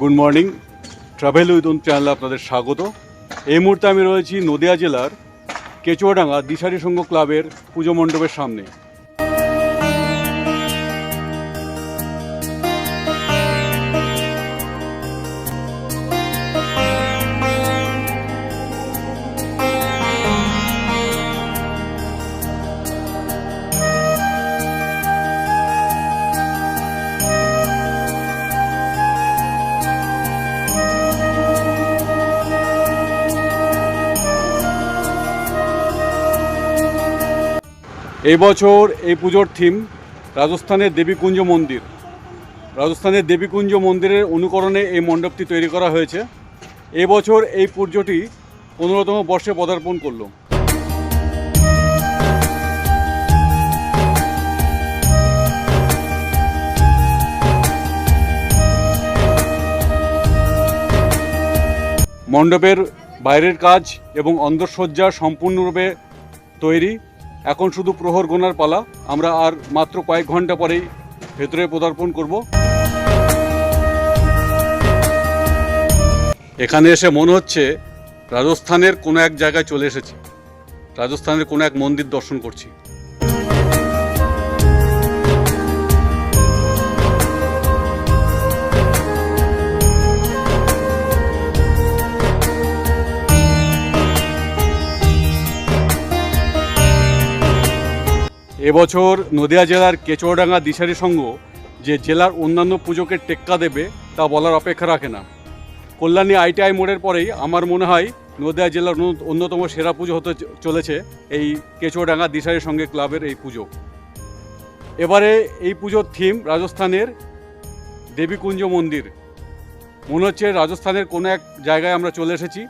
Good morning travel with উন চ্যানেলে আপনাদের স্বাগত। এই মুহূর্তে আমি রয়েছি নদিয়া জেলার কেচুয়াডাঙ্গা দিশারি সংঘ ক্লাবের পুজো মণ্ডপের সামনে। এই বছর এই পুজোর থিম রাজস্থানের দেবীকুঞ্জ মন্দির। রাজস্থানের দেবীকুঞ্জ মন্দিরের অনুকরণে এই মণ্ডপটি তৈরি করা হয়েছে। এবছর এই পুজোটি পনেরোতম বর্ষে পদার্পণ করল। মণ্ডপের বাইরের কাজ এবং অন্দরসজ্জা সম্পূর্ণরূপে তৈরি। এখন শুধু প্রহর গোনার পালা। আমরা আর মাত্র কয়েক ঘণ্টা পরেই ভেতরে পদার্পণ করব। এখানে এসে মনে হচ্ছে রাজস্থানের কোনো এক জায়গায় চলে এসেছি। রাজস্থানের কোনো এক মন্দির দর্শন করছি। এবছর নদিয়া জেলার কেচুয়াডাঙ্গা দিশারি সংঘ যে জেলার অন্যান্য পুজোকে টেক্কা দেবে, তা বলার অপেক্ষা রাখে না। কল্যাণী আইটিআই মোড়ের পরেই আমার মনে হয় নদিয়া জেলার অন্যতম সেরা পুজো হতে চলেছে এই কেচুয়াডাঙ্গা দিশারি সঙ্গে ক্লাবের এই পুজো। এবারে এই পুজোর থিম রাজস্থানের দেবীকুঞ্জ মন্দির। মনে হচ্ছে রাজস্থানের কোনো এক জায়গায় আমরা চলে এসেছি।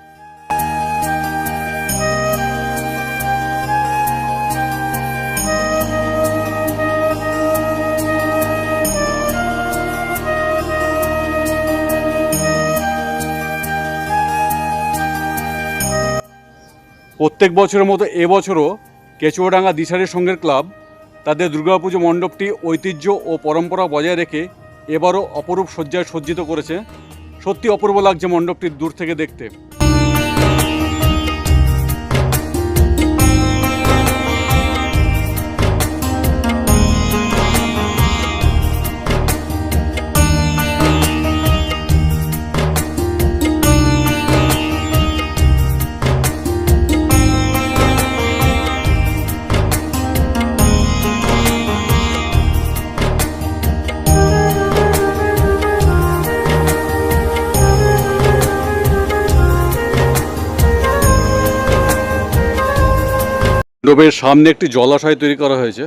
প্রত্যেক বছরের মতো এবছরও কেচুয়াডাঙ্গা দিশারি সঙ্গের ক্লাব তাদের দুর্গাপুজো মণ্ডপটি ঐতিহ্য ও পরম্পরা বজায় রেখে এবারও অপরূপ সজ্জায় সজ্জিত করেছে। সত্যি অপূর্ব লাগছে মণ্ডপটি দূর থেকে দেখতে। মণ্ডপের সামনে একটি জলাশয় তৈরি করা হয়েছে।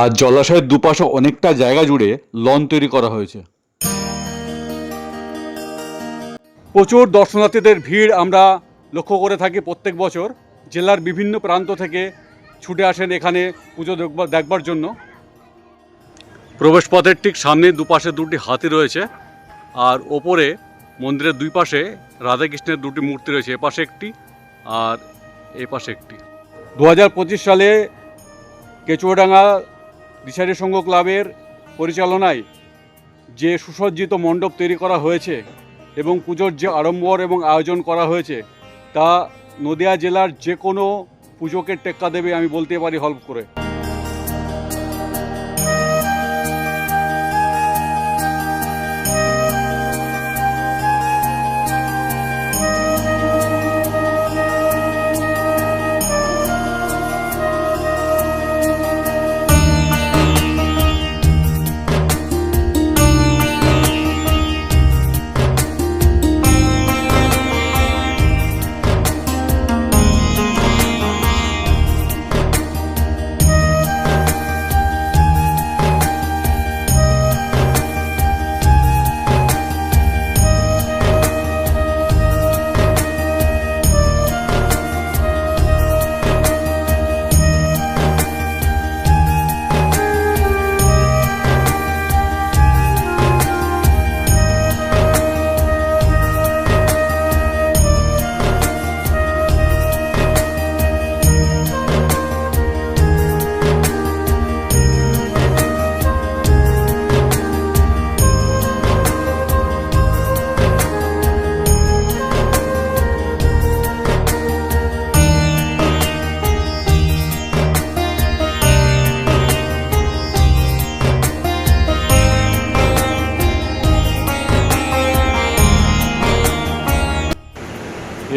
আর জলাশয়ের দুপাশে অনেকটা জায়গা জুড়ে লন তৈরি করা হয়েছে। প্রচুর দর্শনার্থীদের ভিড় আমরা লক্ষ্য করে থাকি প্রত্যেক বছর। জেলার বিভিন্ন প্রান্ত থেকে ছুটে আসেন এখানে পুজো দেখবার দেখবার জন্য। প্রবেশপথের ঠিক সামনে দুপাশে দুটি হাতি রয়েছে। আর ওপরে মন্দিরের দুই পাশে রাধাকৃষ্ণের দুটি মূর্তি রয়েছে এপাশে একটি আর এ পাশে একটি। দু হাজার পঁচিশ সালে কেচুয়াডাঙ্গা দিশারি সংঘ ক্লাবের পরিচালনায় যে সুসজ্জিত মণ্ডপ তৈরি করা হয়েছে এবং পুজোর যে আড়ম্বর এবং আয়োজন করা হয়েছে, তা নদিয়া জেলার যে কোনো পুজোকে টেক্কা দেবে আমি বলতে পারি হল্প করে।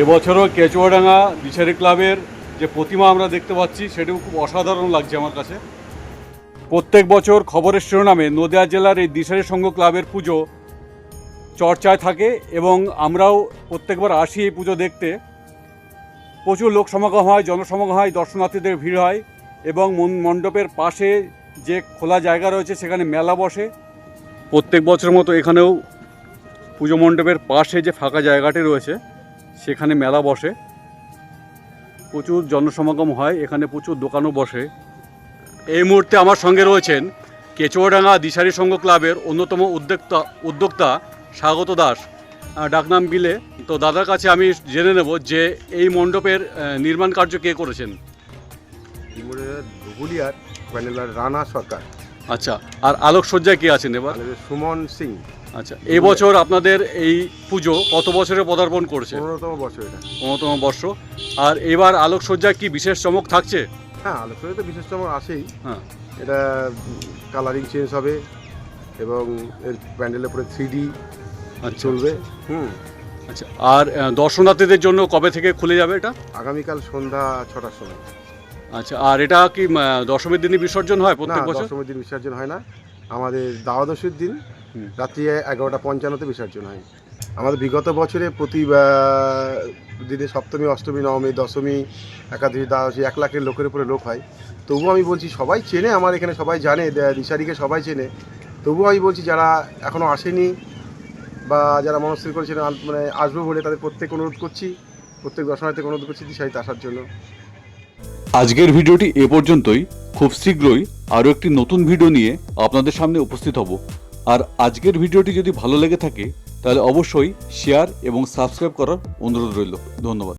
এবছরও কেচুয়াডাঙ্গা দিশারি ক্লাবের যে প্রতিমা আমরা দেখতে পাচ্ছি, সেটাও খুব অসাধারণ লাগছে আমার কাছে। প্রত্যেক বছর খবরের শিরোনামে নদিয়া জেলার এই দিশারি সংঘ ক্লাবের পুজো চর্চায় থাকে এবং আমরাও প্রত্যেকবার আসি এই পুজো দেখতে। প্রচুর লোক সমাগম হয়, জনসমাগম হয়, দর্শনার্থীদের ভিড় হয় এবং মণ্ডপের পাশে যে খোলা জায়গা রয়েছে, সেখানে মেলা বসে। প্রত্যেক বছরের মতো এখানেও পুজো মণ্ডপের পাশে যে ফাঁকা জায়গাটি রয়েছে সেখানে মেলা বসে। প্রচুর জনসমাগম হয় এখানে প্রচুর দোকানও বসে। এই মুহূর্তে আমার সঙ্গে রয়েছেন কেচুয়াডাঙ্গা দিশারি সংঘ ক্লাবের অন্যতম উদ্যোক্তা উদ্যোক্তা স্বাগত দাস। ডাকনাম বিলে তো দাদার কাছে আমি জেনে নেব যে এই মণ্ডপের নির্মাণ কার্য কে করেছেন? ধুবুলিয়ার রানা সরকার। আচ্ছা আর আলোকসজ্জায় কে আছেন এবার? সুমন সিং। আচ্ছা এই বছর আপনাদের এই পুজো কত বছরে পদার্পণ করছে? পনেরোতম বছর এটা। পনেরোতম বর্ষ। আর এবার আলোকসজ্জায় কি বিশেষ চমক থাকছে? হ্যাঁ আলোচনা তো বিশেষ চমক আসেই হ্যাঁ। এটা কালারিং চেঞ্জ হবে এবং এর প্যান্ডেলের পরে থ্রি ডি আচ্ছা। চলবে। হুম। আচ্ছা আর দর্শনার্থীদের জন্য কবে থেকে খুলে যাবে এটা? আগামীকাল সন্ধ্যা ছটার সময়। আচ্ছা আর এটা কি দশমীর দিনই বিসর্জন হয় প্রত্যেক বছর? দশমীর দিন বিসর্জন হয় না। আমাদের দ্বাদশীর দিন। রাত্রি এগারোটা পঞ্চান্নতে বিসর্জন হয়। আমাদের বিগত বছরে প্রতি দিনে সপ্তমী, অষ্টমী, নবমী, দশমী, একাদশী, দ্বাদশী, এক লাখের লোকের উপরে লোক হয়। তবুও আমি বলছি, সবাই চেনে আমার এখানে, সবাই জানে দিশারিকে সবাই চেনে। তবুও আমি বলছি, যারা এখনও আসেনি বা যারা মনস্থির করেছেন মানে আসব বলে তাদের প্রত্যেক অনুরোধ করছি, প্রত্যেক দর্শনার্থীকে অনুরোধ করছি দিশারিতে আসার জন্য। আজকের ভিডিওটি এ পর্যন্তই। খুব শীঘ্রই আরও একটি নতুন ভিডিও নিয়ে আপনাদের সামনে উপস্থিত হব। আর আজকের ভিডিওটি যদি ভালো লেগে থাকে, তাহলে অবশ্যই শেয়ার এবং সাবস্ক্রাইব করার অনুরোধ রইল। ধন্যবাদ।